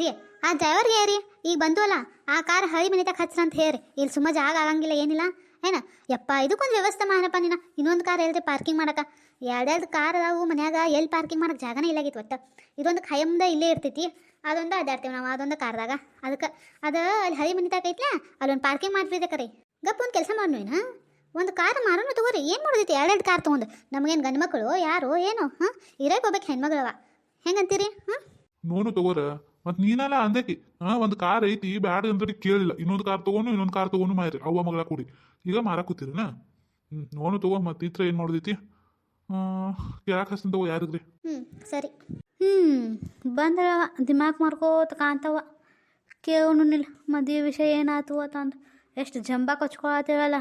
ರೀ ಆ ಡ್ರೈವರ್ಗೆ ರೀ ಈಗ ಬಂದು ಅಲ್ಲ ಆ ಕಾರ್ ಹಳಿ ಮನೆ ತಕ ಹಚ್ರ ಅಂತ ಹೇಳಿ ಇಲ್ಲಿ ಸುಮ್ಮ ಜಾಗ ಆಗಂಗಿಲ್ಲ, ಏನಿಲ್ಲ. ಏನ? ಯಪ್ಪ, ಇದಕ್ಕೊಂದು ವ್ಯವಸ್ಥೆ ಮಾಡಪ್ಪ ನೀನು. ಇನ್ನೊಂದು ಕಾರ್ ಹೇಳ್ರಿ ಪಾರ್ಕಿಂಗ್ ಮಾಡಕ. ಎರಡೆರಡು ಕಾರ್ ಅದಾವು ಮನ್ಯಾಗ, ಎಲ್ಲಿ ಪಾರ್ಕಿಂಗ್ ಮಾಡಕ್ಕೆ ಜಾಗನೇ ಇಲ್ಲಾಗಿತ್ತು ಒಟ್ಟು. ಇದೊಂದು ಖಯಮ್ದ ಇಲ್ಲೇ ಇರ್ತೈತಿ. ಅದೊಂದು ಅದಾಡ್ತೇವೆ ನಾವು ಅದೊಂದು ಕಾರ್ದಾಗ. ಅದಕ್ಕೆ, ಅದು ಅಲ್ಲಿ ಹಳಿ ಮನೆ ತಕ ಐತ್ಲಾ, ಅಲ್ಲೊಂದು ಪಾರ್ಕಿಂಗ್ ಮಾಡ್ಬಿಡ್ಬೇಕ್ರಿ ಗಪ್ಪ ಒಂದು ಕೆಲಸ ಮಾಡ್ನು ಏನು ಒಂದು ಕಾರ್ ಮಾರೋನು ತಗೋರಿ, ಏನು ಮಾಡೋದೈತಿ? ಎರಡೆರಡು ಕಾರ್ ತೊಗೊಂಡು. ನಮಗೇನು ಗಂಡು ಮಕ್ಕಳು ಯಾರು, ಏನು, ಹಾಂ? ಇರೋಕೆ ಹೋಗ್ಬೇಕು ಹೆಣ್ಮಗಳವ. ಹೆಂಗಂತೀರಿ, ಹಾಂ? ನೋನು ತಗೋರ. ಮತ್ ನೀನಲ್ಲ ಅಂದಕಿ ಹಾ ಒಂದ್ ಕಾರ್ ಐತಿ, ಬ್ಯಾಡ ಅಂದ್ರೆ ಕೇಳಿಲ್ಲ. ಇನ್ನೊಂದು ಕಾರ್ ತಗೊಂಡು, ಇನ್ನೊಂದು ಕಾರ್ ತಗೊಂಡು ಮಾರಿ ಅವ್ವ ಮಗಳ ಕೂಡಿ. ಈಗ ಮಾರಕ್ ಕೂತಿರನ? ಹ್ಮ್, ನೋನು ತಗೋ ಮತ್ ಇತ್ರ ಏನ್ ಮಾಡೋದೈತಿ? ಕೇಳಕ್ ಹಸ್ತನ್ ತಗೋ, ಯಾರಿಗ್ರಿ? ಹ್ಮ್, ಸರಿ. ಹ್ಞೂ ಬಂದಳವ, ದಿಮಾಕ್ ಮಾರ್ಕೋತ ಕಾಂತವ ಕೇಳೋಣಿಲ್ಲ ಮದುವೆ ವಿಷಯ ಏನಾಯ್ತು ಅಂತಂದು ಎಷ್ಟು ಜಂಬ ಕೊಚ್ಕೊಳತ್ತೇವಲ್ಲ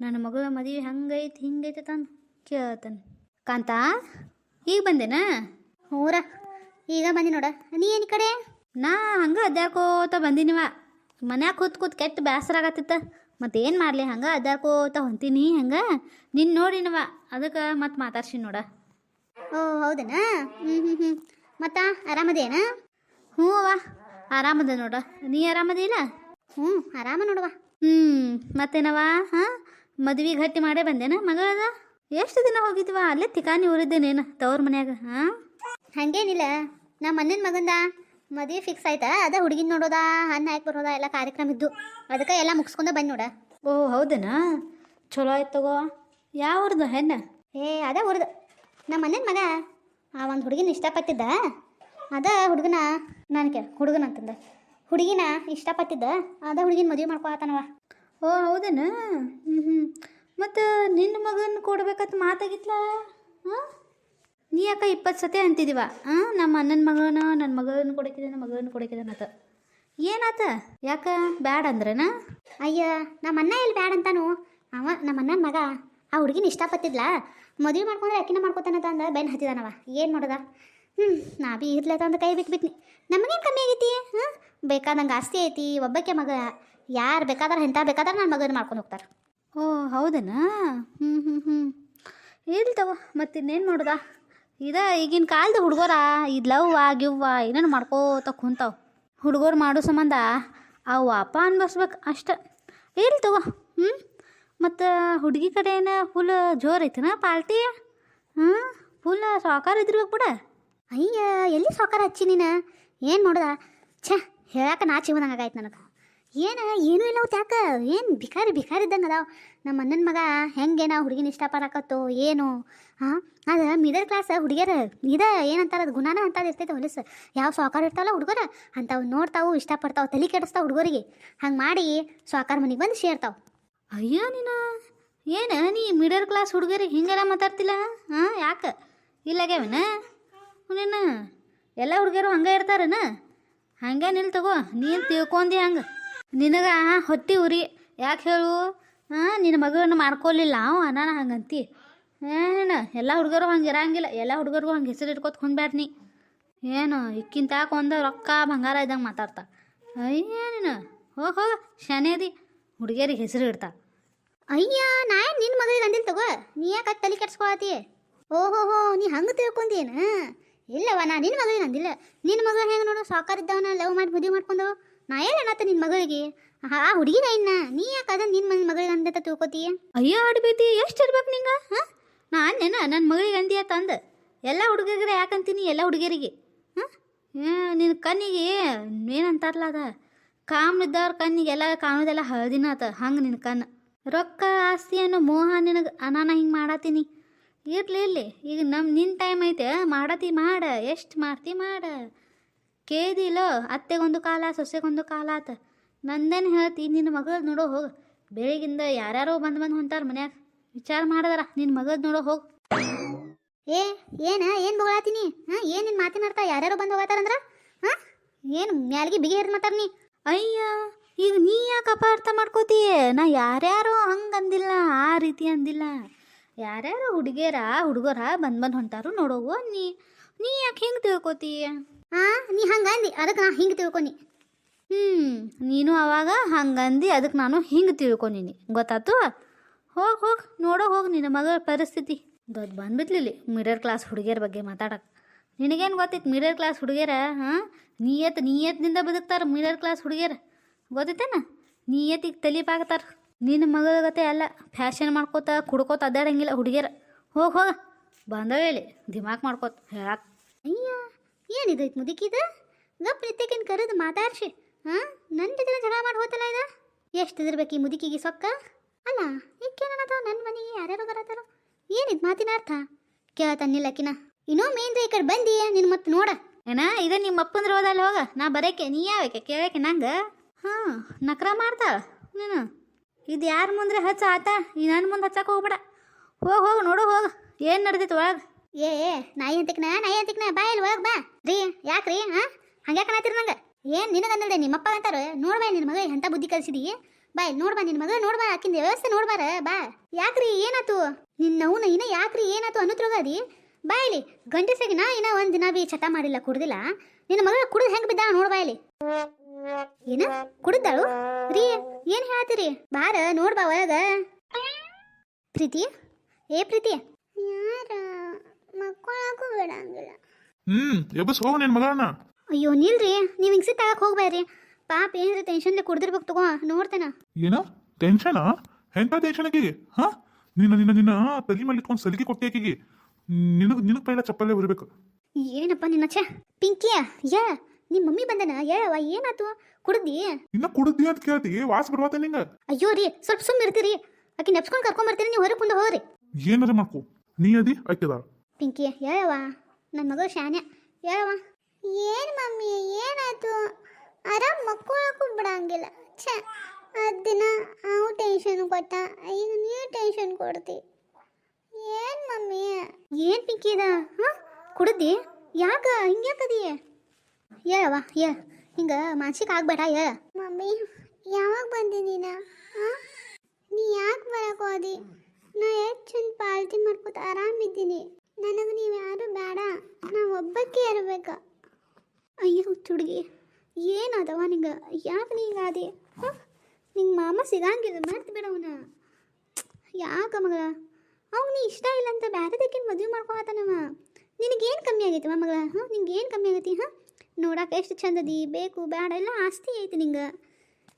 ನನ್ನ ಮಗಳ ಮದುವೆ ಹಂಗೈತಿ, ಹಿಂಗೈತೆ ತಂದು ಕೇಳ್ತಾನೆ. ಕಾಂತ, ಈಗ ಬಂದೇನಾ? ಹೂರ, ಈಗ ಬಂದಿ ನೋಡ. ನೀ ಏನು ಕಡೆ? ನಾ ಹಂಗೆ ಅದ್ಯಾಕೋತ ಬಂದಿನಿವ ಮನ್ಯಾಗ ಕೂತ್ ಕೂತ್ ಕೆಟ್ಟ ಬೇಸರ ಆಗತ್ತಿತ್ತ. ಮತ್ತೆ ಏನು ಮಾಡಲಿ ಹಂಗೆ ಅದ್ಯಾಕೋತ ಹೊಂತೀನಿ ಹಂಗೆ. ನಿನ್ನ ನೋಡಿನವ ಅದಕ್ಕೆ ಮತ್ತೆ ಮಾತಾಡ್ಸಿ ನೋಡ. ಓ ಹೌದನಾ? ಹ್ಞೂ ಹ್ಞೂ ಹ್ಞೂ ಮತ್ತ ಆರಾಮದೇನ? ಹ್ಞೂ ಅವ ಆರಾಮದ ನೋಡ. ನೀ ಆರಾಮದಿಲ್ಲ ಹ್ಞೂ ಆರಾಮ ನೋಡವ್ವ ಹ್ಞೂ ಮತ್ತೇನವ ಹಾಂ? ಮದ್ವೆ ಗಟ್ಟಿ ಮಾಡೇ ಬಂದೇನ ಮಗಳದ? ಎಷ್ಟು ದಿನ ಹೋಗಿದ್ವಾ? ಅಲ್ಲೇ ತಿಕಾನಿ ಊರಿದ್ದೇನೇನು ತವ್ರ ಮನ್ಯಾಗ ಹಾಂ? ಹಂಗೇನಿಲ್ಲ. ನಮ್ಮ ಅಣ್ಣನ ಮಗಂದ. ಮದುವೆ ಫಿಕ್ಸ್ ಆಯ್ತಾ? ಅದ ಹುಡುಗಿನ ನೋಡೋದಾ ಅನ್ನ ಹಾಕಿ ಬರೋದಾ ಎಲ್ಲ ಕಾರ್ಯಕ್ರಮ ಇದ್ದು. ಅದಕ್ಕೆ ಎಲ್ಲ ಮುಗಿಸ್ಕೊಂಡ ಬಂದು ನೋಡ. ಓ ಹೌದನಾ? ಚಲೋ ಆಯ್ತು ತಗೋ. ಯಾವ್ದು ಹೆಣ್ಣ? ಏ ಅದ ಊರ್ದು. ನಮ್ಮ ಮನೇನ ಮಗ. ಆ ಒಂದು ಹುಡುಗಿನ ಇಷ್ಟಪಟ್ಟಿದ್ದ. ಅದ ಹುಡುಗನ ನಾನು ಕೇಳ ಹುಡುಗನ ಅಂತಂದ. ಹುಡುಗಿನ ಇಷ್ಟಪಟ್ಟಿದ್ದ. ಅದ ಹುಡುಗಿನ ಮದುವೆ ಮಾಡ್ಕೊಳತಾನವ ಓ ಹೌದನಾ? ಹ್ಞೂ ಹ್ಞೂ ಮತ್ತು ನಿನ್ನ ಮಗನ ಕೊಡ್ಬೇಕಂತ ಮಾತಾಗಿತ್ತಲ್ಲ ಹಾಂ ನೀ ಯಾಕ ಇಪ್ಪತ್ತು ಸತಿ ಅಂತಿದೀವ. ಹಾಂ ನಮ್ಮ ಅಣ್ಣನ ಮಗನ ನನ್ನ ಮಗನ ಕೊಡಕಿದೆ ನನ್ನ ಮಗನ ಕೊಡಕಿದೆ ಅಂತ ಏನಾತ? ಯಾಕ? ಬ್ಯಾಡ ಅಂದ್ರನ? ಅಯ್ಯ ನಮ್ಮ ಅಣ್ಣ ಎಲ್ಲಿ ಬ್ಯಾಡ ಅಂತಾನು? ಅವ ನಮ್ಮ ಅಣ್ಣನ ಮಗ ಆ ಹುಡುಗಿನ ಇಷ್ಟಪತ್ತಿದ್ಲಾ ಮದುವೆ ಮಾಡ್ಕೊಂಡ್ರೆ ಅಕ್ಕಿನ ಮಾಡ್ಕೊತಾನಂತ ಅಂದ ಬೆನ್ ಹತ್ತಿದಾನವ ಏನು ಮಾಡೋದ? ಹ್ಞೂ ನಾ ಬಿ ಇರ್ಲತ್ತ ಅಂತ ಕೈ ಬಿಟ್ಟು ಬಿಟ್ನಿ ನಮಗೇನು ಕಮ್ಮಿ ಆಗೈತಿ? ಹಾಂ? ಬೇಕಾದಂಗೆ ಆಸ್ತಿ ಐತಿ ಒಬ್ಬಕ್ಕೆ ಮಗ ಯಾರು ಬೇಕಾದ್ರೆ ಎಂಥ ಬೇಕಾದ್ರೆ ನನ್ನ ಮಗನ ಮಾಡ್ಕೊಂಡು ಹೋಗ್ತಾರೆ. ಓ ಹೌದನಾ? ಹ್ಞೂ ಹ್ಞೂ ಹ್ಞೂ ಇರ್ಲಿ ತಗೋ ಮತ್ತೆ ಇನ್ನೇನು ಮಾಡೋದ? ಇದ ಈಗಿನ ಕಾಲದ ಹುಡುಗರ ಇದು ಲವ್ವ ಗಿವ್ವ ಏನೇನು ಮಾಡ್ಕೋತ ಕುಂತಾವ. ಹುಡುಗರು ಮಾಡೋ ಸಂಬಂಧ ಅವು ಅಪ್ಪ ಅನ್ಬರ್ಸ್ಬೇಕು ಅಷ್ಟ. ಇರ್ಲಿ ತಗೋ ಹ್ಞೂ ಮತ್ತು ಹುಡುಗಿ ಕಡೆನ ಫುಲ್ ಜೋರು ಐತನ ಪಾರ್ಟಿ ಹ್ಞೂ ಫುಲ್ ಸಾಕಾರ ಇದ್ರಬೇಕು ಬಿಡ. ಅಯ್ಯ, ಎಲ್ಲಿ ಸಾಕಾರ ಹಚ್ಚಿ ನೀನು? ಏನು ನೋಡ್ದ ಛ ಹೇಳಕ್ಕೆ ನಾಚಿ ಬಂದಂಗೆ ಆಗೈತೆ ನನಗೆ. ಏನು, ಏನೂ ಇಲ್ಲ ಅವತ್ತು ಯಾಕೆ? ಏನು ಭಿಕಾರಿ ಭಿಕಾರಿ ಇದ್ದಂಗೆ ನಮ್ಮ ಅಣ್ಣನ ಮಗ ಹೆಂಗೆ ನಾವು ಹುಡುಗಿನ ಇಷ್ಟಪಡಕತ್ತೋ, ಏನು? ಹಾಂ ಅದು ಮಿಡಲ್ ಕ್ಲಾಸ್ ಹುಡುಗಿಯರ, ಇದ ಏನಂತಾರೆ, ಅದು ಗುಣಾನ ಅಂತದ್ದು ಇರ್ತೈತೆ ಹೊಲಸು. ಯಾವ ಸಾಕಾರ ಇರ್ತಾವಲ್ಲ ಹುಡುಗರ ಅಂಥವು ನೋಡ್ತಾವು, ಇಷ್ಟಪಡ್ತಾವೆ, ತಲೆ ಕೆಡಿಸ್ತಾವೆ ಹುಡುಗರಿಗೆ. ಹಂಗೆ ಮಾಡಿ ಸಾಕಾರ ಮನೆಗೆ ಬಂದು ಸೇರ್ತಾವೆ. ಅಯ್ಯೋ ನೀನು, ಏನು ನೀ ಮಿಡಲ್ ಕ್ಲಾಸ್ ಹುಡುಗರಿಗೆ ಹಿಂಗೆಲ್ಲ ಮಾತಾಡ್ತಿಲ್ಲ? ಹಾಂ ಯಾಕೆ? ಇಲ್ಲಾಗ್ಯಾವನ ನೀನು, ಎಲ್ಲ ಹುಡುಗಿಯರು ಹಂಗೆ ಇರ್ತಾರನ? ಹಂಗೆ ನಿಲ್ ತಗೋ, ನೀನು ತಿಳ್ಕೊಂಡಿ ಹಂಗೆ. ನಿನಗೆ ಹೊಟ್ಟಿ ಉರಿ, ಯಾಕೆ ಹೇಳು? ಹಾಂ, ನಿನ್ನ ಮಗನ ಮಾಡ್ಕೊಲಿಲ್ಲ. ಅವ ನಾನು ಹಂಗಂತಿ. ಏನು, ಎಲ್ಲ ಹುಡುಗರು ಹಂಗೆ ಇರಂಗಿಲ್ಲ. ಎಲ್ಲ ಹುಡುಗರಿಗೂ ಹಂಗೆ ಹೆಸರು ಇಟ್ಕೊತ ಹೊಂದ್ಬ್ಯಾಡ ನೀ. ಏನು ಇಕ್ಕಿಂತ ಒಂದು ರೊಕ್ಕ ಬಂಗಾರ ಇದ್ದಂಗೆ ಮಾತಾಡ್ತಾ. ಅಯ್ಯ ಹೋ ಹೋಗ ಶಾನೆ ಅದಿ. ಹುಡುಗಿಯರಿಗೆ ಹೆಸರು ಇಡ್ತಾ. ಅಯ್ಯ, ನಾ ನಿನ್ನ ಮಗಳಿಗೆ ಅಂದಿಲ್ಲ ತಗೋ? ನೀ ಯಾಕೆ ತಲೆ ಕೆಡ್ಸ್ಕೊಳತಿ ಓಹೋ, ಹೋ, ನೀ ಹಂಗೆ ತಿಳ್ಕೊಂಡೇನ? ಇಲ್ಲವ ನಾ ನಿನ್ನ ಮಗಳಿಗೆ ಅಂದಿಲ್ಲ. ನಿನ್ನ ಮಗಳು ಹೆಂಗೆ ನೋಡು, ಸಾಕಾರ ಇದ್ದವನ, ಲವ್ ಮಾಡಿ ಮದುವೆ ಮಾಡ್ಕೊಂಡು ನಾ ಹೇಳಣತ್ತ ನಿನ್ನ ಮಗಳಿಗೆ? ಆ ಹುಡುಗಿನ ಇನ್ನ ನೀ ಯಾಕೆ ಅದನ್ನ ನಿನ್ನ ಮನ ಮಗಳಿಗೆ ಅಂದತ ತಿಳ್ಕೊತೀಯ ಅಯ್ಯೋ ಆಡ್ಬೇತಿ ಎಷ್ಟು ಇರ್ಬೇಕು ನಿಂಗೆ? ಹಾಂ? ನಾ ಅಂದೇನ ನನ್ನ ಮಗಳಿಗೆ ಅಂದಿಯ ತಂದ? ಎಲ್ಲ ಹುಡುಗರಿಗೆ ಯಾಕಂತೀನಿ ಎಲ್ಲ ಹುಡುಗರಿಗೆ ಹಾಂ? ನಿನ್ನ ಕಣ್ಣಿಗೆ ಏನಂತಾರಲ್ಲ ಅದ? ಕಾಮ್ನಿದ್ದವ್ರ ಕಣ್ಣಿಗೆ ಎಲ್ಲ ಕಾಣೋದೆಲ್ಲ ಹಳದಿನ ಆತ ಹಂಗೆ ನಿನ್ನ ಕಣ್ಣು ರೊಕ್ಕ ಆಸ್ತಿ ಅನ್ನೋ ಮೋಹ ನಿನಗೆ ಅನಾನ ಹಿಂಗೆ ಮಾಡತ್ತೀನಿ ಇರ್ಲಿ ಇರ್ಲಿ ಈಗ ನಮ್ಮ ನಿನ್ನ ಟೈಮ್ ಐತೆ ಮಾಡತಿ ಮಾಡ ಎಷ್ಟು ಮಾಡ್ತಿ ಮಾಡ. ಕೇದಿಲ್ಲೋ ಅತ್ತೆಗೊಂದು ಕಾಲ ಸೊಸೆಗೊಂದು ಕಾಲ ಆತ. ನಂದೇನು ಹೇಳ್ತಿ ನಿನ್ನ ಮಗಳು ನೋಡೋ ಹೋಗ. ಬೆಳಗಿಂದ ಯಾರ್ಯಾರೋ ಬಂದು ಬಂದು ಹೊಂಟಾರ ಮನ್ಯಾಗ. ವಿಚಾರ ಮಾಡದಾರ ನಿನ್ನ ಮಗದ್ ನೋಡೋ ಹೋಗ. ಏ ಏನ ಏನು ಬೊಗಳಾತೀನಿ ಹಾಂ ಏನು ನಿನ್ನ ಮಾತಿನ ಅರ್ಥ? ಯಾರ್ಯಾರೋ ಬಂದು ಹೋಗತ್ತಾರಂದ್ರ ಹಾಂ? ಏನು ಮ್ಯಾಲಿಗೆ ಬಿಗಿ ಹೇರ್ ಮಾತಾರ ನೀ? ಅಯ್ಯ ಈಗ ನೀ ಯಾಕೆ ಅಪಾರ್ಥ ಮಾಡ್ಕೋತೀಯ ನಾ ಯಾರ್ಯಾರೋ ಹಂಗೆ ಅಂದಿಲ್ಲ ಆ ರೀತಿ ಅಂದಿಲ್ಲ. ಯಾರ್ಯಾರೋ ಹುಡುಗಿಯರ ಹುಡುಗರ ಬಂದು ಬಂದು ಹೊಂಟಾರು ನೋಡೋವು ನೀ. ನೀ ಯಾಕೆ ಹೆಂಗ್ ತಿಳ್ಕೊತೀಯ ಹಾಂ ನೀ ಹಂಗೆ ಅಂದಿ ಅದಕ್ಕೆ ನಾ ಹಿಂಗೆ ತಿಳ್ಕೊನಿ ಹ್ಞೂ ನೀನು ಅವಾಗ ಹಂಗಂದು ಅದಕ್ಕೆ ನಾನು ಹಿಂಗೆ ತಿಳ್ಕೊಂಡಿನಿ. ಗೊತ್ತಾತು? ಹೋಗಿ ಹೋಗಿ, ನೋಡೋ, ಹೋಗಿ ನಿನ್ನ ಮಗಳ ಪರಿಸ್ಥಿತಿ. ದೊಡ್ಡ ಬಂದ್ಬಿಟ್ಲಿಲ್ಲಿ ಮಿಡಲ್ ಕ್ಲಾಸ್ ಹುಡುಗಿಯರ ಬಗ್ಗೆ ಮಾತಾಡಕ್ಕೆ ನಿನಗೇನು ಗೊತ್ತಿತ್ತು ಮಿಡಲ್ ಕ್ಲಾಸ್ ಹುಡುಗಿಯರ ಹಾಂ ನಿಯತ್, ನಿಯತ್ನಿಂದ ಬದುಕ್ತಾರೆ ಮಿಡಲ್ ಕ್ಲಾಸ್ ಹುಡುಗಿಯರ. ಗೊತ್ತೈತೇನ ನಿಯತ್ತಿಗೆ ತಲಿಪಾಕ್ತಾರ ನಿನ್ನ ಮಗಳ ಗತೆ ಅಲ್ಲ ಫ್ಯಾಷನ್ ಮಾಡ್ಕೋತ, ಕುಡ್ಕೋತ ಅದಾಡಂಗಿಲ್ಲ ಹುಡುಗಿಯರ. ಹೋಗಿ, ಹೋಗ ಬಂದವೇಳಿ ದಿಮಾಕ್ ಮಾಡ್ಕೋತ ಹೇಳಕ್ಕೆ ಅಯ್ಯ ಏನಿದೈತೆ ಮುದುಕಿದ? ಗಪ್ ನಿತ್ಯಕಿನ ಕರೆದು ಮಾತಾಡ್ಸಿ. ಹಾಂ ನನ್ನ ಜೊತೆ ಜಗಳ ಮಾಡಿ ಹೋತಲ್ಲ ಇದ? ಎಷ್ಟು ಇದಿರ್ಬೇಕು ಈ ಮುದುಕಿಗೆ ಸೊಕ್ಕ? ಅಲ್ಲ ಈಕೇನದ ನನ್ನ ಮನೆಗೆ ಯಾರ್ಯಾರು ಬರತ್ತಾರ ಏನಿದ್ ಮಾತಿನ ಅರ್ಥ? ಕೇಳತನ್ನಿಲ್ಲ ಅಕ್ಕಿನ ಇನ್ನೂ ಮೇನ್ ಈ ಕಡೆ ಬಂದಿ ನಿನ್ ಮತ್ತೆ ನೋಡ. ಏನ, ಇದ ನಿಮ್ಮ ಅಪ್ಪಂದ್ರ ಹೋದಲ್ಲ ಹೋಗ. ನಾ ಬರಕ್ಕೆ ನೀ ಯಾವಕ್ಕೆ ಕೇಳಕ್ಕೆ ನಂಗ? ಹಾಂ, ನಕ್ರ ಮಾಡ್ತಾಳ ನೀನು. ಇದು ಯಾರ ಮುಂದ್ರೆ ಹಚ್ಚ ಆತ? ಈ ನನ್ನ ಮುಂದೆ ಹಚ್ಚಕ್ಕೆ ಹೋಗ್ಬೇಡ. ಹೋಗಿ ಹೋಗಿ, ನೋಡು, ಹೋಗ. ಏನು ನಡೆದಿತ್ತು ಒಳಗೆ? ಏ ನಾಯಿ ಅಂತಿಕ್ನ ನಾಯಿ ಅಂತಿಕ್ನ, ಬಾ ಇಲ್ಲಿ ಒಳಗೆ ಬಾ. ರೀ, ಯಾಕ್ರಿ ಹಾ ಹಂಗೆ ಅನ್ನತ್ತೀರಿ ನಂಗೆ? ಏನು ನಿನಗಂದಲ್ದೆ ನಿಮ್ಮಪ್ಪ ಅಂತಾರ? ನೋಡ್ಬಾ ನಿನ್ನ ಮಗ, ಎಂತ ಬುದ್ಧಿ ಕಲ್ಸಿದಿ? ಬಾ ಇಲ್ಲಿ ನೋಡ್ಬಾ ನಿನ್ನ ಮಗ, ನೋಡ್ಬಾ, ಆಕಿಂದ ವ್ಯವಸ್ಥೆ ನೋಡ್ಬಾರ, ಬಾ. ಯಾಕ್ರಿ, ಏನಾತು? ನಿನ್ನ ಅವನ ಇನ್ನ ಯಾಕ್ರಿ, ಏನಾತು ಅನ್ನೋದ್ರೊಗದಿ ಬಾ ಇಲ್ಲಿ ಗಂಟೆಸಾಗಿ ನಾ ಇನ್ನ ಒಂದ್ ದಿನ ಬಿ ಚಟ ಮಾಡಿಲ್ಲ, ಕುಡ್ದಿಲ್ಲ. ನಿನ್ನ ಮಗ ಕುಡಿದ್ ಹೆಂಗ್ ಬಿದ್ದ ನೋಡ್ಬಾ ಇಲ್ಲಿ. ಏನ ಕುಡಿದ್ದಾಳು ರೀ, ಏನ್ ಹೇಳ್ತೀರಿ ಬಾರ, ನೋಡ್ಬಾ ಒಳಗ. ಪ್ರೀತಿ? ಏ, ಪ್ರೀತಿ? ಯಾರ? ಮಕ್ಕಳಕ್ಕೂ ಬಿಡಂಗಿಲ್ಲ ಹ್ಮ್ ಎಬ್ಬಸ್ ಹೋಗ ನಿನ್ ಮಗಳನ್ನ. ಅಯ್ಯೋ ನಿಲ್ರಿ. ನೀವು ಹಿಂಗ್ಸಿ ತಗಕ್ ಹೋಗ್ಬೇಡ್ರಿ. ಪಾಪ ಏನ್ರಿ ಟೆನ್ಷನ್ಲಿ ಕುಡ್ದಿರ್ಬೇಕು ತಗೋ ನೋಡ್ತೇನ. ಏನ? ಟೆನ್ಷನಾ ಎಂತ ಟೆನ್ಷನ್ ಆಕಿಗೆ? ಹಾ? ನಿನ್ನ ನಿನ್ನ ನಿನ್ನ ತಲಿ ಮೇಲೆ ಇಟ್ಕೊಂಡು ಸಲಿಗೆ ಕೊಟ್ಟೆ ಆಕಿಗೆ. ನಿನಗ್ ನಿನಗ್ ಪೈಲ ಚಪ್ಪಲ್ಲೇ ಬರಬೇಕು ಏನಪ್ಪ ನಿನ್ನ ಛೆ? ಪಿಂಕಿಯ? ಯಾ? ನಿಮ್ಮ ಮಮ್ಮಿ ಬಂದನ? ಹೇಳವ ಏನಾತು? ಕುಡ್ದಿ? ಇನ್ನ ಕುಡ್ದಿ ಅಂತ ಕೇಳ್ತಿ. ವಾಸ ಬರ್ವಾತ ನಿಂಗ. ಅಯ್ಯೋ ರೀ ಸ್ವಲ್ಪ ಸುಮ್ಮ ಇರ್ತೀರಿ ಆಕಿ ನೆಪ್ಸ್ಕೊಂಡು ಕರ್ಕೊಂಡ್ ಬರ್ತೀರಿ ನೀವು ಹೊರಗೆ ಮುಂದೆ ಹೋಗ್ರಿ. ಏನಾರ ಮಾಡ್ಕೊ. ನೀ ಅದಿ ಅಕ್ಕಿದಾಳ ಪಿಂಕಿ ಹೇಳವ ನನ್ನ ಮಗಳು ಶಾನ್ಯ. ಹೇಳವ ಏನು ಮಮ್ಮಿ ಏನಾಯ್ತು? ಆರಾಮ್ ಮಕ್ಕಳಕ್ಕೂ ಬಿಡಂಗಿಲ್ಲ. ಛ ಅದು ದಿನ ಅವು ಟೆನ್ಷನ್ ಕೊಟ್ಟ ಈಗ ನೀವು ಟೆನ್ಷನ್ ಕೊಡ್ತಿ. ಏನು ಮಮ್ಮಿ? ಏನು ಪಿಂಕಿ ಇದ ಹಾಂ? ಕುಡ್ದಿ? ಯಾಕ? ಹಿಂಗ್ಯಾಕದಿ ಹೇಳವ ಏ ಹಿಂಗೆ ಮಾನಸಿಕ ಆಗ್ಬೇಡ ಹೇಳ ಮಮ್ಮಿ ಯಾವಾಗ ಬಂದಿದ್ದೀನ ಹಾಂ? ನೀ ಯಾಕೆ ಬರಕ್ ಹೋದಿ? ನಾ ಎಷ್ಟು ಚಂದ ಪಾಲ್ತಿ ಮಾಡ್ಕೊತ ಆರಾಮಿದ್ದೀನಿ. ನನಗೆ ನೀವು ಯಾರು ಬೇಡ. ನಾ ಒಬ್ಬಕ್ಕೆ ಇರಬೇಕು. ಅಯ್ಯೋ ಹುಡುಗಿ ಏನದವ ನಿಂಗೆ? ಯಾಕೆ ನೀಗಾದಿ ನಿಂಗೆ ಮಾಮ ಸಿಗಂಗಿಲ್ಲ, ಮರ್ತು ಬಿಡ ಅವನ. ಯಾಕ ಮಗಳ? ಅವ್ನು ಇಷ್ಟ ಇಲ್ಲ ಅಂತ ಬೇರೆದಕ್ಕಿಂತ ಮದುವೆ ಮಾಡ್ಕೊತಾನವ ನಿನಗೇನು ಕಮ್ಮಿ ಆಗೈತವ ಮಗಳ? ಹಾಂ? ನಿಂಗೆ ಏನು ಕಮ್ಮಿ ಆಗೈತಿ, ಹಾಂ? ನೋಡಕ್ಕೆ ಎಷ್ಟು ಚಂದದಿ, ಬೇಕು, ಬೇಡ, ಎಲ್ಲ ಆಸ್ತಿ ಐತಿ ನಿಂಗೆ.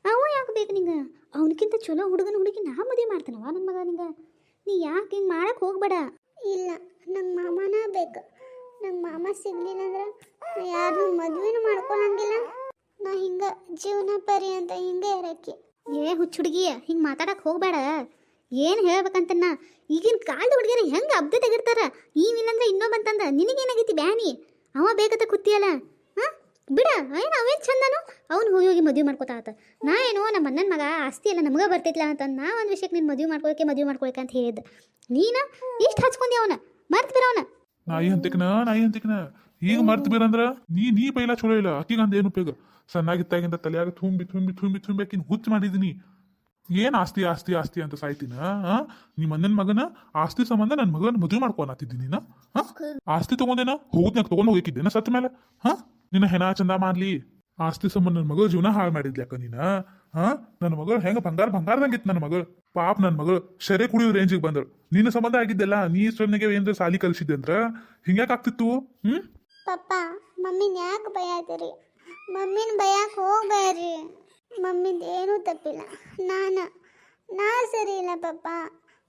ಅವ ಯಾಕೆ ಬೇಕು ನಿಂಗೆ? ಅವನಕ್ಕಿಂತ ಚಲೋ ಹುಡುಗನ ಹುಡುಗಿ ನಾ ಮದುವೆ ಮಾಡ್ತಾನವ ನನ್ನ ಮಗ ನಿಂಗೆ? ನೀ ಯಾಕೆ ಹಿಂಗೆ ಮಾಡಕ್ಕೆ ಹೋಗ್ಬೇಡ? ಇಲ್ಲ. ನಂಗೆ ಮಾಮನ ಬೇಕು. ನಂಗೆ ಮಾಮ ಸಿಗ್ಲಿಲ್ಲ ಅಂದ್ರೆ ಯಾರು ಮದುವೆನೂ ಮಾಡ್ಕೊಳಂಗಿಲ್ಲ. ನಾ ಹಿಂಗೆ ಜೀವನ ಪರಿ ಪರ್ಯಂತ ಹಿಂಗೆ ಇರಕ್ಕೆ. ಏ ಹುಚ್ಚ ಹುಡುಗಿ ಹಿಂಗೆ ಮಾತಾಡಕ್ಕೆ ಹೋಗ್ಬೇಡ. ಏನು ಹೇಳ್ಬೇಕಂತನ್ನ? ಈಗಿನ ಕಾಲದ ಹುಡುಗಿಯರು ಹೆಂಗೆ ಅಬ್ದೆ ತೆಗಿರ್ತಾರ? ಇವಿಲ್ಲಂದ್ರೆ ಇನ್ನೊಬ್ಬಂತಂದ ನಿನಗೇನಾಗೈತಿ ಬ್ಯಾನಿ? ಅವ ಬೇಕತ್ತ ಕುತ್ತಿಯಲ್ಲ ಹಾಂ ಬಿಡ, ಏನು ಅವೇನು ಚಂದನು? ಅವ್ನು ಹೋಗಿ ಹೋಗಿ ಮದುವೆ ಮಾಡ್ಕೊತಾತ ನಾ ಏನೋ ನಮ್ಮ ಅಣ್ಣನ ಮಗ ಆಸ್ತಿ ಎಲ್ಲ ನಮಗೆ ಬರ್ತೈತಿಲ್ಲ ಅಂತ ನಾ ಒಂದು ವಿಷಯಕ್ಕೆ ನೀನು ಮದುವೆ ಮಾಡ್ಕೊಳಕ್ಕೆ ಮದುವೆ ಮಾಡ್ಕೊಳಕ್ಕೆ ಅಂತ ಹೇಳಿದ್ದೆ. ನೀನು ಇಷ್ಟು ಹಚ್ಕೊಂಡಿ ಅವನ? ಮರ್ತು ಬಿಡ ಅವನ ನಾಯಿ ಅಂತಿಕ್ನ ನಾಯಿ ಅಂತಿಕ್ನ ಈಗ ಮರ್ತ್ ಬಿರಂದ್ರ ನೀ ನೀ ಪೈಲ ಚಲೋ ಇಲ್ಲ. ಅಕ್ಕಿಗೆ ಅಂದ ಏನು ಉಪಯೋಗ? ಸಣ್ಣಾಗಿತ್ತಾಗಿಂದ ತಲೆಯಾಗ ತುಂಬಿ ತುಂಬಿ ತುಂಬಿ ತುಂಬಿ ಆಕಿನ ಹುಚ್ಚು ಮಾಡಿದೀನಿ. ಏನ್ ಆಸ್ತಿ ಆಸ್ತಿ ಆಸ್ತಿ ಅಂತ ಸಾಯ್ತೀನ? ನಿಮ್ಮ ಅಣ್ಣನ ಮಗನ ಆಸ್ತಿ ಸಂಬಂಧ ನನ್ನ ಮಗನ ಮದುವೆ ಮಾಡ್ಕೊಳತ್ತಿದ್ದೀನಿ ಹಾ ಆಸ್ತಿ ತಗೊಂಡೇನ? ಹೋಗುದ್ನಾಗ ತಗೊಂಡ್ ಹೋಗಿದ್ದೇನ ಸತ್ತ ಮೇಲೆ? ಹಾ ನಿನ್ನ ಹೆಣ ಚಂದ ಮಾಡ್ಲಿ. ಆಸ್ತಿ ಸಂಬಂಧ ನನ್ನ ಮಗಳ ಜೀವನ ಹಾಳು ಮಾಡಿದ್ಲಿ ಯಾಕ ನೀನ? ಹಾ? ನನ್ನ ಮಗಳು ಹೆಂಗ ಬಂಗಾರ ಬಂಗಾರದಂಗಿತ್ತು ನನ್ನ ಮಗಳು. ಪಾಪ ನನ್ನ ಮಗಳು. ಶರೆ ಕುಡಿಯೋ ರೇಂಜಿಗೆ ಬಂದಳು. ನಿನ್ನ ಸಂಬಂಧ ಆಗಿದ್ದೆಲ್ಲ ನೀ ಸೊನ್ನೆಗೆ ಏನ್ರ ಸಾಲಿ ಕಲಿಸಿದ್ದೆ ಅಂದ್ರ? ಹಿಂಗ್ಯಾಕ್ ಆಗ್ತಿತ್ತು? ಹ್ಮ್? ಪಪ್ಪ ಮಮ್ಮಿನ ಯಾಕೆ ಬೈಯಾತೀರಿ ಮಮ್ಮಿನ ಬೈಯಾಕೆ ಹೋಗ್ಬೇಡ್ರಿ. ಮಮ್ಮಿದ ಏನೂ ತಪ್ಪಿಲ್ಲ. ನಾನು ನಾ ಸರಿ ಇಲ್ಲ ಪಪ್ಪ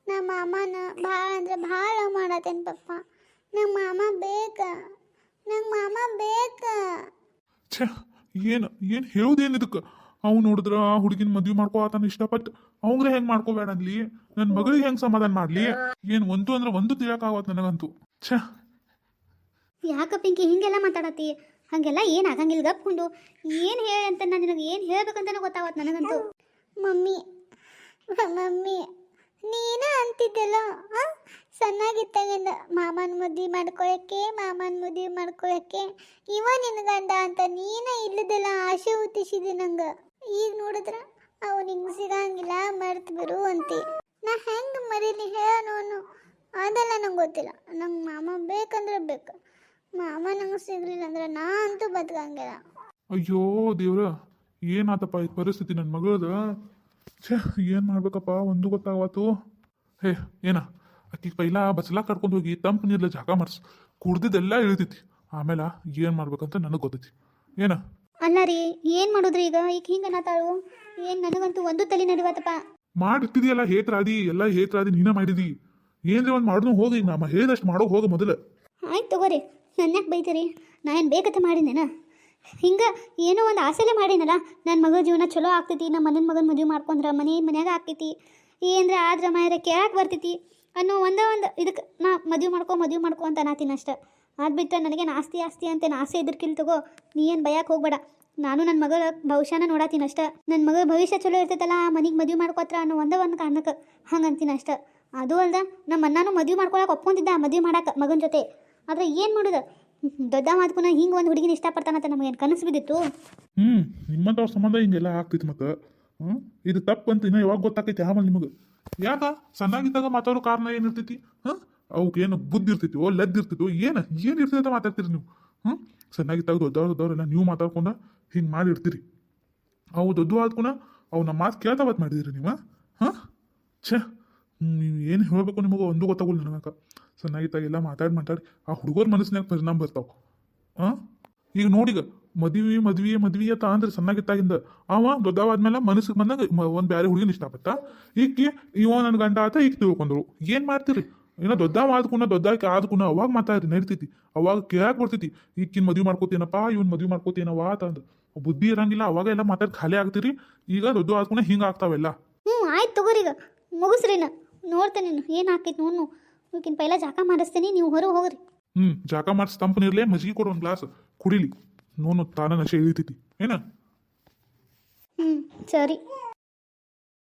ನಮ್ಮ ಮಾಮನ ಭಾಳ ಅಂದ್ರೆ ಭಾಳ ಮಾಡತ್ತೇನೆ ಪಪ್ಪ ನಮ್ಮ ಮಾಮ ಬೇಕ. ನಂಗೆ ಮಾಮ ಬೇಕ. ಛ ಏನು ಏನು ಹೇಳೋದೇನು ಇದಕ್ಕೆ? ಅವ್ನು ನೋಡಿದ್ರ ಆ ಹುಡುಗಿನ ಮದ್ವೆ ಮಾಡ್ಕೋತಾನ ಇಷ್ಟಪಟ್ಟು ಅವಂಗ್ರೆ ಹೆಂಗ್ ಮಾಡ್ಕೋಬೇಡ ಅನ್ಲಿ ನನ್ನ ಮಗಳಿಗೆ ಹೆಂಗ್ ಸಮಾಧಾನ ಮಾಡ್ಲಿ? ಏನ್ ಒಂದು ಅಂದ್ರೆ ಒಂದು ತಿಳಕಾಗತ್ ನನಗಂತೂ. ಛ. ಯಾಕ ಪಿಂಕಿ ಹಿಂಗೆಲ್ಲ ಮಾತಾಡತ್ತಿ? ಹಂಗೆಲ್ಲ ಏನು ಆಗಂಗಿಲ್ಲ ಗಪ್ಕೊಂಡು ಏನು ಹೇಳಿ ಅಂತ ನಾನು ನಿನಗೆ ಏನು ಹೇಳ್ಬೇಕಂತನೂ ಗೊತ್ತಾಗತ್ತೆ ನನಗಂತೂ. ಮಮ್ಮಿ ಮಮ್ಮಿ ನೀನ ಅಂತಿದ್ದಲ್ಲ ಆ? ಸಣ್ಣಾಗಿದ್ದಾಗಿಂದ ಮಾಮನ ಮದುವೆ ಮಾಡ್ಕೊಳಕ್ಕೆ ಮಾಮನ ಮದುವೆ ಮಾಡ್ಕೊಳಕ್ಕೆ ಇವ ನಿನ್ನ ಗಂಡ ಅಂತ ನೀನ ಇಲ್ಲದೆಲ್ಲ ಆಸೆ ಹುತ್ತಿಸಿದೆ ನಂಗೆ. ಈಗ ನೋಡಿದ್ರ ಅವನಿಗೆ ಸಿಗಂಗಿಲ್ಲ, ಮರ್ತು ಬಿಡು ಅಂತಿ. ನಾ ಹೆಂಗೆ ಮರೀಲಿ ಹೇಳೋನು ಅದೆಲ್ಲ ನಂಗೆ ಗೊತ್ತಿಲ್ಲ. ನಂಗೆ ಮಾಮ ಬೇಕಂದ್ರೆ ಬೇಕು. ಮಾಮ ನಂಗೆ ಸಿಗ್ಲಿಲ್ಲ ಅಂದ್ರೆ ನಾ ಅಂತೂ ಬದುಕಂಗಿಲ್ಲ. ಅಯ್ಯೋ ದೇವ್ರ, ಏನಾತಪ್ಪ ಈ ಪರಿಸ್ಥಿತಿ ನನ್ನ ಮಗಳದ? ಛೇ, ಏನ್ ಮಾಡ್ಬೇಕಪ್ಪ, ಒಂದು ಗೊತ್ತಾಗತ್ತು ಹೇ, ಏನ? ಆಕಿ ಪೈಲ ಬಚ್ಚಲ ಕರ್ಕೊಂಡು ಹೋಗಿ ತಂಪು ನೀರ್ಲ ಜಾಗ ಮಾಡಿಸ್. ಕುಡ್ದಿದ್ದೆಲ್ಲ ಇಳಿತೈತಿ. ಆಮೇಲೆ ಏನು ಮಾಡ್ಬೇಕಂತ ನನಗೆ ಗೊತ್ತೈತಿ. ಏನ? ಅಲ್ಲ ರೀ ಏನು ಮಾಡುದ್ರಿ ಈಗ? ಈಗ ಹಿಂಗೆ ಅನ್ನತಾಳು ಏನು ನನಗಂತೂ ಒಂದು ತಲೆ ನಡುವತ್ತಪ್ಪ ಮಾಡಿರ್ತಿದೆಯಲ್ಲ ಹೇತ್ರಾದಿ ಎಲ್ಲ ಹೇತ್ರಾದಿ ನೀನ ಮಾಡಿದಿ. ಏನ್ರಿ ಒಂದು ಮಾಡಿದ್ನು ಹೋಗಿ ನಮ್ಮ ಹೇಳಿದಷ್ಟು ಮಾಡೋ ಹೋಗ ಮೊದಲು. ಆಯ್ತು ತಗೋರಿ ನನ್ನ ಯಾಕೆ ಬೈತೀರಿ? ನಾ ಏನು ಬೇಕಂತ ಮಾಡಿನೇನ ಹಿಂಗೆ ಏನೋ ಒಂದು ಆಸೆಲೆ ಮಾಡೀನಲ್ಲ ನನ್ನ ಮಗಳ ಜೀವನ ಚಲೋ ಆಗ್ತೈತಿ ನಮ್ಮ ಮನೆ ಮಗನ ಮದುವೆ ಮಾಡ್ಕೊಂಡ್ರೆ ಮನೆ ಮನ್ಯಾಗ ಆಗ್ತೈತಿ. ಏನ್ರ ಆದ್ರ ಮಾಯರ ಕೇಳಕ್ಕೆ ಬರ್ತೈತಿ ಅನ್ನೋ ಒಂದೇ ಒಂದು ಇದಕ್ಕೆ ನಾ ಮದುವೆ ಮಾಡ್ಕೊ ಮದುವೆ ಮಾಡ್ಕೊ ಅಂತ ನಾತೀನಿ ಅಷ್ಟೆ. ಅದು ನನಗೆ ಆಸ್ತಿ ಆಸ್ತಿ ಅಂತ ನಾಸೆ ಇದ್ರಕಿಲ್ ತಗೋ, ನೀ ಏನು ಭಯಕ್ಕೆ ಹೋಗ್ಬೇಡ. ನಾನು ನನ್ನ ಮಗಳ ಭವಿಷ್ಯನ ನೋಡತ್ತೀನಿ ಅಷ್ಟ. ನನ್ನ ಮಗಳ ಭವಿಷ್ಯ ಚಲೋ ಇರ್ತೈತಲ್ಲ, ಮನೆಗೆ ಮದುವೆ ಮಾಡ್ಕೋತ್ರ ಅನ್ನೋ ಒಂದೇ ಒಂದು ಕಾರಣಕ್ಕೆ ಹಂಗೆ ಅಂತೀನಿ ಅಷ್ಟೆ. ಅದು ಅಲ್ದ ನಮ್ಮ ಅಣ್ಣನೂ ಮದುವೆ ಮಾಡ್ಕೊಳಕ್ಕೆ ಒಪ್ಕೊಂತಿದ್ದ ಮದುವೆ ಮಾಡಕ್ಕೆ ಮಗನ ಜೊತೆ. ಆದರೆ ಏನು ಮಾಡೋದು? ದೊಡ್ಡ ಮಾತುಕುನ ಹಿಂಗೆ ಒಂದು ಹುಡುಗಿನ ಇಷ್ಟಪಡ್ತಾನಂತ ನಮಗೇನು ಕನಸು ಬಿದ್ದಿತ್ತು? ಹ್ಞೂ ನಿಮ್ಮಂಥವ್ರ ಸಂಬಂಧ ಹಿಂಗೆಲ್ಲ ಆಗ್ತಿತ್ತು ಮತ್ತೆ. ಹ್ಞೂ ಇದು ತಪ್ಪು ಅಂತ ಇನ್ನೂ ಯಾವಾಗ ಗೊತ್ತಾಕೈತಿ ಆಮೇಲೆ ನಿಮಗೆ. ಯಾಕ? ಸಣ್ಣಾಗಿದ್ದಾಗ ಮಾತಾಡೋ ಕಾರಣ ಏನಿರ್ತೈತಿ ಹಾಂ ಅವಕ್ಕೆ ಏನು ಬುದ್ಧಿ ಇರ್ತೈತಿ, ಓ ಇರ್ತೈತಿ ಏನು ಏನು ಇರ್ತೈತೆ ಅಂತ ಮಾತಾಡ್ತೀರಿ ನೀವು? ಹ್ಞೂ ಸಣ್ಣಾಗಿದ್ದಾಗ ದೊಡ್ಡವ್ರು ದೊಡ್ಡವರೆಲ್ಲ ನೀವು ಮಾತಾಡ್ಕೊಂಡು ಹಿಂಗೆ ಮಾಡಿರ್ತೀರಿ. ಅವು ದೊಡ್ಡ ಆದ್ಕುನ ಅವು ನಮ್ಮ ಮಾತು ಕೇಳ್ತಾವತ್ ಮಾಡಿದಿರಿ ನೀವು? ಹಾಂ? ಛೇ ನೀವು ಏನು ಹೇಳಬೇಕು ನಿಮಗೆ ಒಂದು ಗೊತ್ತಾಗಲ್ಲ ನನಗೆ ಸಣ್ಣಾಗಿದ್ದಾಗ ಎಲ್ಲ ಮಾತಾಡಿ ಮಾತಾಡಿ ಆ ಹುಡುಗರ ಮನಸ್ಸಿನಾಗ ಪರಿಣಾಮ ಬರ್ತಾವೆ. ಹಾಂ? ಈಗ ನೋಡಿಗ ಮದುವೆ ಮದುವೆ ಮದುವೆ ಅಂತ ಅಂದ್ರೆ ಸಣ್ಣಾಗಿತ್ತಾಗಿಂದ ಅವ ದೊಡ್ಡವಾದ್ಮೇಲೆ ಮನಸ್ಸಿಗೆ ಬಂದಾಗ ಒಂದು ಬೇರೆ ಹುಡುಗಿನ ಇಷ್ಟಪಟ್ಟ? ಈಕಿ, ಇವ ನನ್ನ ಗಂಡ ಆತ ಈಗ ತಿಳ್ಕೊಂಡ್ರು ಏನು ಮಾಡ್ತೀರಿ? ಏನೋ ದೊಡ್ಡವ ಆದ್ಕುನ ದೊಡ್ಡಾಕಿ ಆದ್ಕುನ ಅವಾಗ ಮಾತಾಡ್ರಿ ನಡೀತೈತಿ. ಅವಾಗ ಕೇಳಕ್ ಬರ್ತೈತಿ ಈಕಿನ ಮದ್ವಿ ಮಾಡ್ಕೋತೇನಪ್ಪ ಇವ್ನ ಮದ್ವಿ ಮಾಡ್ಕೋತೀನವ ಅಂತಂದು. ಬುದ್ಧಿ ಇರಂಗಿಲ್ಲ ಅವಾಗ ಎಲ್ಲ ಮಾತಾಡಿ ಖಾಲಿ ಆಗ್ತೀರಿ. ಈಗ ದೊಡ್ಡ ಆದ್ಕುನ ಹಿಂಗೆ ಆಗ್ತಾವೆಲ್ಲ. ಹ್ಞೂ ಆಯ್ತು ತಗೋರಿ ಈಗ. ಮುಗಿಸ್ರಿನ ನೋಡ್ತೇನೆ ಏನು ಹಾಕೈತಿ ನೋನು ಈಗಿನ ಪೈಲ ಜಾಕ ಮಾಡಿಸ್ತೀನಿ ನೀವು ಹೊರಗೆ ಹೋಗ್ರಿ. ಹ್ಞೂ ಜಾಕ ತಂಪು ತಂಪನಿರ್ಲೆ ಮಜ್ಜಿಗೆ ಕೊಡು ಒಂದು ಗ್ಲಾಸ್. ಕುಡಿಲಿ. ನೋನು ತಾನ ನಶೆ ಇಳಿತೈತಿ. ಏನ? ಹ್ಞೂ ಸರಿ.